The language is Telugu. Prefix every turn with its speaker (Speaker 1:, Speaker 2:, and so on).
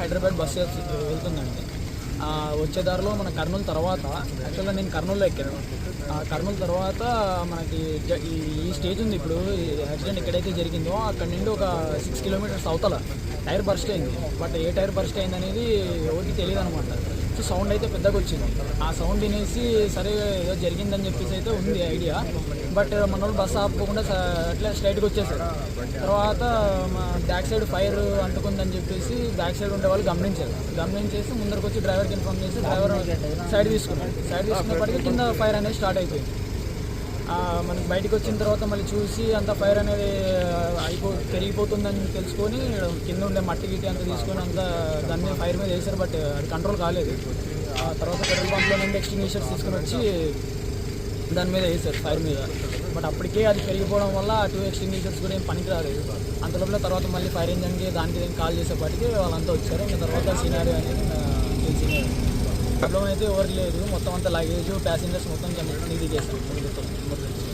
Speaker 1: హైదరాబాద్ బస్సు వెళ్తుందండి. వచ్చే దారిలో మన కర్నూలు తర్వాత యాక్చువల్గా నేను కర్నూలులో ఎక్కాను. ఆ కర్నూలు తర్వాత మనకి జ- ఈ ఈ స్టేజ్ ఉంది ఇప్పుడు యాక్సిడెంట్ ఎక్కడైతే జరిగిందో అక్కడ నుండి ఒక సిక్స్ కిలోమీటర్స్ అవతల టైర్ బర్స్ట్ అయింది. బట్ ఏ టైర్ బర్స్ట్ అయింది అనేది ఎవరికి తెలియదు అనమాట సౌండ్ అయితే పెద్దగా వచ్చింది. ఆ సౌండ్ వినేసి సరే ఏదో జరిగిందని చెప్పేసి అయితే ఉంది ఐడియా. బట్ మన వాళ్ళు బస్సు ఆపుకోకుండా అట్లా స్ట్రైట్గా వచ్చేసారు. తర్వాత బ్యాక్ సైడ్ ఫైర్ అంటుకుందని చెప్పేసి బ్యాక్ సైడ్ ఉండే వాళ్ళు గమనించారు. గమనించేసి ముందరకు వచ్చి డ్రైవర్కి ఇన్ఫార్మ్ చేసి డ్రైవర్ సైడ్ తీసుకున్నాడు సైడ్ తీసుకున్నప్పటికీ కింద ఫైర్ అనేది స్టార్ట్ అయిపోయింది. మనకి బయటకు వచ్చిన తర్వాత మళ్ళీ చూసి అంత ఫైర్ అనేది అయిపో పెరిగిపోతుందని తెలుసుకొని కింద ఉండే మట్టి గిట్టి అంతా తీసుకొని అంతా దాని మీద ఫైర్ మీద వేశారు బట్ అది కంట్రోల్ కాలేదు. ఆ తర్వాత పెట్రోల్ పంప్లో నుండి ఎక్స్టింగ్విషర్స్ తీసుకొని వచ్చి దాని మీద వేశారు ఫైర్ మీద. బట్ అప్పటికే అది పెరిగిపోవడం వల్ల ఆ టూ ఎక్స్టింగ్విషర్స్ కూడా ఏం పనికి రాలేదు. అంతలోపల తర్వాత మళ్ళీ ఫైర్ ఇంజన్కి దానికి కాల్ చేసేపాటికి వాళ్ళంతా వచ్చారు. ఇంకా తర్వాత సీనారీ అనేది ప్రాబ్లం అయితే ఎవరికి లేదు. మొత్తం అంతా లగేజ్ ప్యాసింజర్స్ మొత్తం కింద దిగేసాం మొత్తం